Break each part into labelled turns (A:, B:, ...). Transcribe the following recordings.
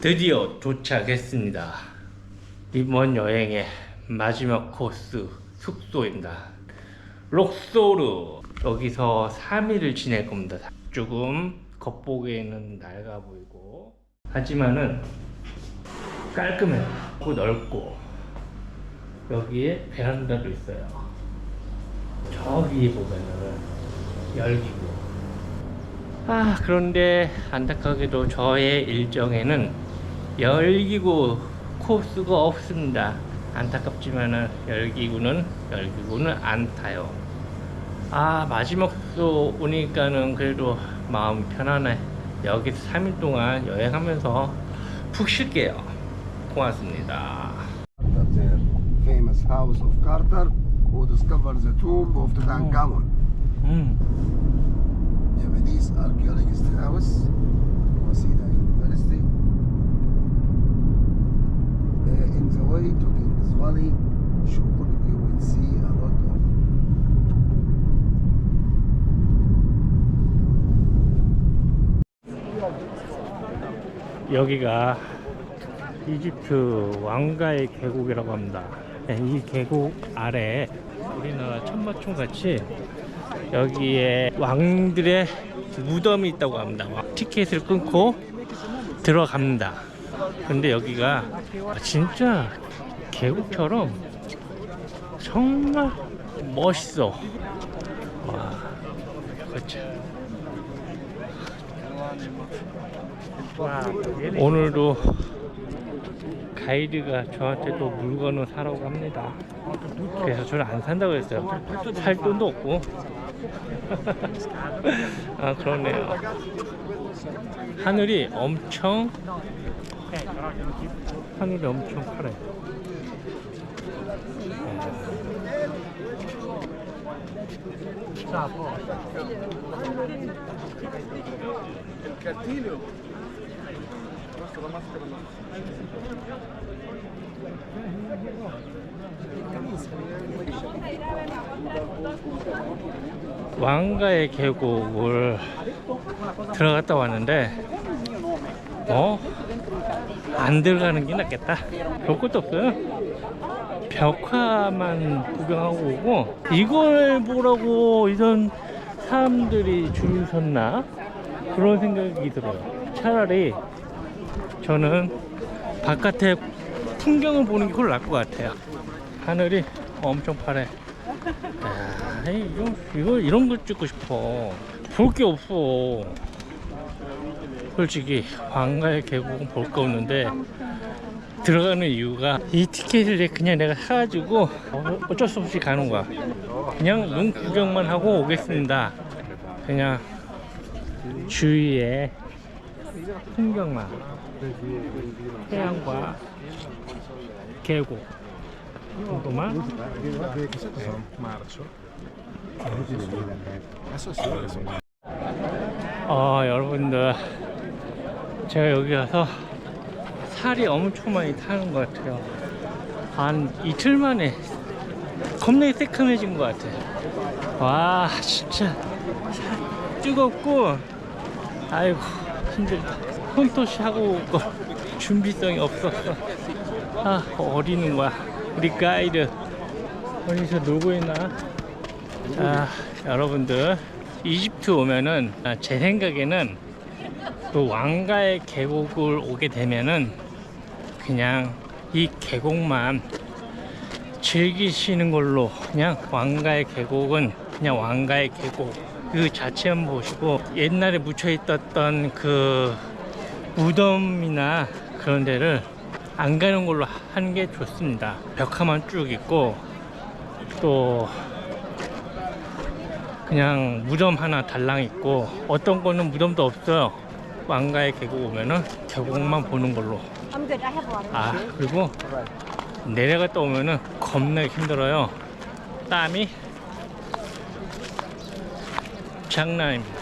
A: 드디어 도착했습니다. 이번 여행의 마지막 코스 숙소입니다. 록소르 여기서 3일을 지낼 겁니다. 조금 겉보기에는 낡아 보이고 하지만은 깔끔해요. 넓고 여기에 베란다도 있어요. 저기 보면은 열기고 아 그런데 안타깝게도 저의 일정에는 열기구 코스가 없습니다. 안타깝지만은 열기구는 열기구는 안 타요. 아 마지막 수 오니까는 그래도 마음 편하네. 여기서 3일 동안 여행하면서 푹 쉴게요. 고맙습니다.
B: their famous house of Carter, who discovered the tomb of Tutankhamun.
A: 여기가 이집트 왕가의 계곡이라고 합니다. 네, 이 계곡 아래 우리나라 천마총 같이 여기에 왕들의 무덤이 있다고 합니다. 티켓을 끊고 들어갑니다. 근데 여기가 진짜 계곡처럼 정말 멋있어. 와, 그렇죠. 오늘도 가이드가 저한테 또 물건을 사라고 합니다. 그래서 저는 안 산다고 했어요. 살 돈도 없고. 아, 그러네요. 하늘이 엄청, 하늘이 엄청 파래. 왕가의 계곡을 들어갔다 왔는데 어? 안 들어가는 게 낫겠다. 볼 것도 없어요. 벽화만 구경하고 오고 이걸 보라고 이런 사람들이 줄 섰나? 그런 생각이 들어요. 차라리 저는 바깥에 풍경을 보는 게 훨씬 나을 것 같아요 하늘이 엄청 파래 야, 이거, 이거 이런 걸 찍고 싶어. 볼 게 없어. 솔직히 왕가의 계곡은 볼 거 없는데 들어가는 이유가 이 티켓을 그냥 내가 사가지고 어- 어쩔 수 없이 가는 거야. 그냥 눈 구경만 하고 오겠습니다. 그냥 주위에 풍경만. 태양과 계곡. 정도만. 아 여러분들. 제가 여기 와서 살이 엄청 많이 타는 것 같아요. 한 이틀 만에 겁나게 새카매진 것 같아요 와 진짜. 살 뜨겁고 아이고 힘들다 손토시 하고 올거 준비성이 없었어. 아 어디는 거야. 우리 가이드. 어디서 놀고 있나? 아, 여러분들. 이집트 오면은 아, 제 생각에는 그 왕가의 계곡을 오게 되면은 그냥 이 계곡만 즐기시는 걸로 그냥 왕가의 계곡은 그냥 왕가의 계곡 그 자체만 보시고 옛날에 묻혀 있었던 그 무덤이나 그런 데를 안 가는 걸로 하는 게 좋습니다. 벽화만 쭉 있고 또 그냥 무덤 하나 달랑 있고 어떤 거는 무덤도 없어요. 왕가의 계곡 오면은 계곡만 보는 걸로. 아 그리고 내려갔다 오면은 겁나게 힘들어요. 땀이 장난입니다.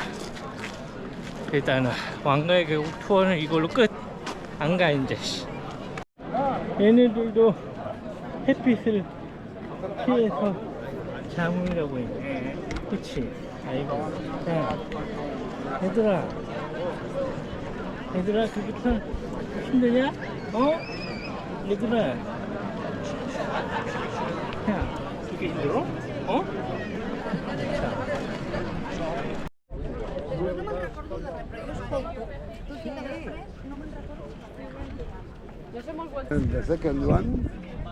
A: 일단은 왕가의 계곡 투어는 이걸로 끝. 안 가 이제. 얘네들도 햇빛을 피해서 잠을 자고 있네. 그치? 아이고. 야, 얘들아. 얘들아 그부터 힘드냐? 어? 얘들아 야 그게 힘들어? 어? 자.
B: The second one,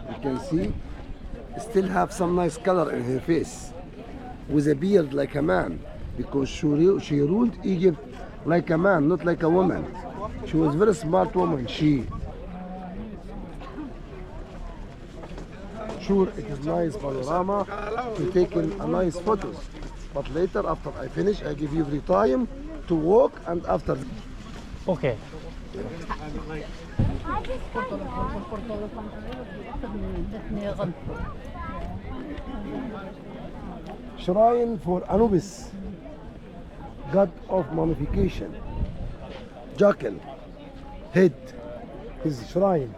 B: you can see, still have some nice color in her face, with a beard like a man, because she, she ruled Egypt like a man, not like a woman. She was very smart woman. She. Sure, it is nice panorama to take a nice photos, but later, after I finish, I give you free time to walk and after.
A: Okay.
B: Shrine for Anubis, god of mummification, jackal, head, his shrine,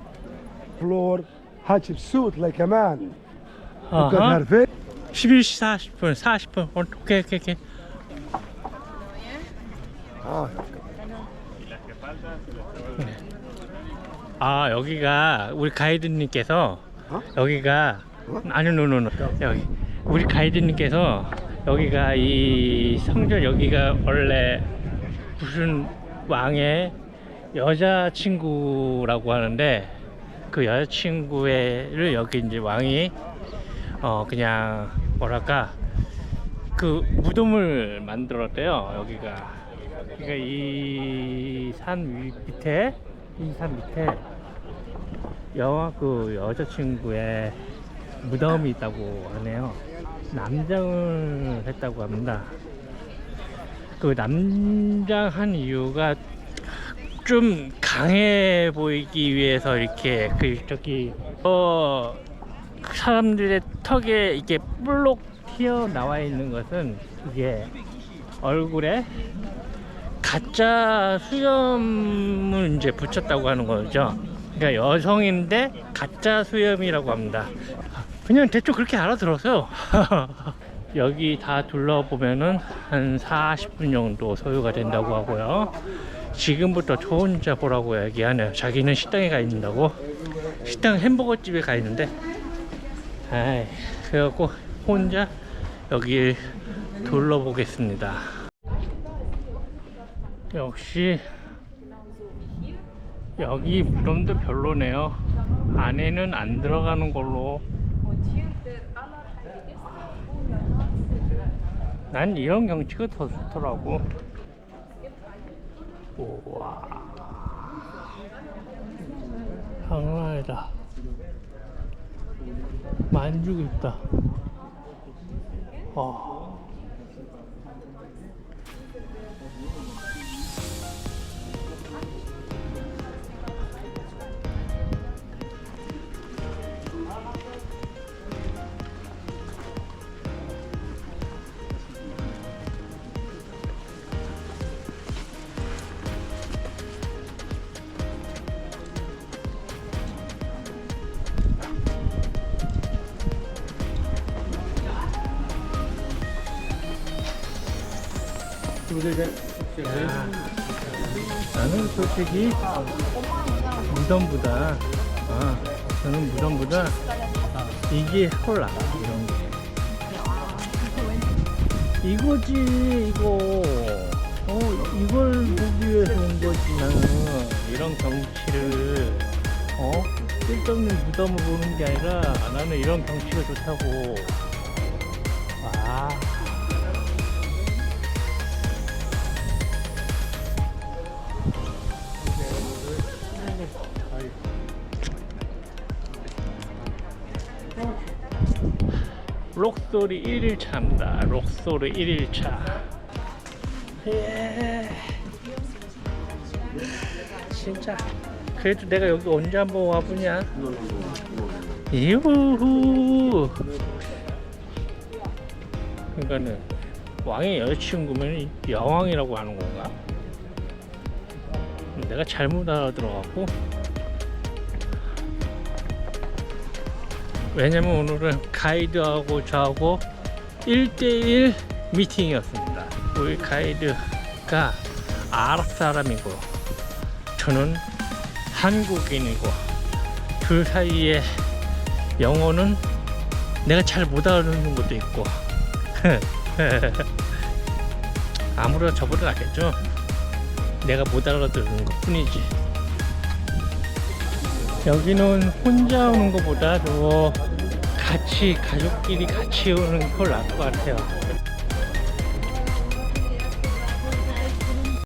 B: floor, Hatshepsut like a man. Look at uh-huh. her face.
A: 11시 40분 40분. 오케이 오케이 오케이.
B: Ah,
A: 아 여기가 우리 가이드님께서
B: 어?
A: 여기가 아니 노노노. 여기. 우리 가이드님께서 여기가 이 성전 여기가 원래 무슨 왕의 여자친구라고 하는데 그 여자친구를 여기 이제 왕이 어 그냥 뭐랄까 그 무덤을 만들었대요 여기가. 그러니까 이 산 밑에 이 산 밑에 여왕 그 여자친구의 무덤이 있다고 하네요. 남장을 했다고 합니다. 그 남장한 이유가 좀 강해 보이기 위해서 이렇게 그 저기 어 사람들의 턱에 이게 볼록 튀어나와 있는 것은 이게 얼굴에 가짜 수염을 이제 붙였다고 하는 거죠. 그러니까 여성인데 가짜 수염이라고 합니다. 그냥 대충 그렇게 알아들었어요. 여기 다 둘러보면은 한 40분 정도 소요가 된다고 하고요. 지금부터 저 혼자 보라고 얘기하네요. 자기는 식당에 가 있는다고. 식당 햄버거 집에 가 있는데. 아이, 그래갖고 혼자 여길 둘러보겠습니다. 역시 여기 무덤도 별로네요. 안에는 안 들어가는 걸로. 난 이런 경치가 더 좋더라고. 우와. 장난 아니다. 만죽 있다. 어. 나는 솔직히 무덤보다 아, 저는 무덤보다 이게 홀라 이런 게. 이거지 이거. 어 이걸 보기 위해서 온 거지 나는. 이런 경치를 어? 쓸데없는 무덤을 보는 게 아니라 나는 이런 경치가 좋다고 록소리 1일차입니다. 록소리 1일차. 예. 진짜. 그래도 내가 여기 언제 한번 와보냐? 이후후. 그러니까는 왕의 여자친구면 여왕이라고 하는 건가? 내가 잘못 알아들어갖고 왜냐면 오늘은 가이드하고 저하고 1대1 미팅이었습니다. 우리 가이드가 아랍 사람이고 저는 한국인이고 둘 사이에 영어는 내가 잘 못 알아듣는 것도 있고. 아무래도 저보다 낫겠죠? 내가 못 알아듣는 것 뿐이지. 여기는 혼자 오는 것보다도 같이 가족끼리 같이 오는 걸 나을 것 같아요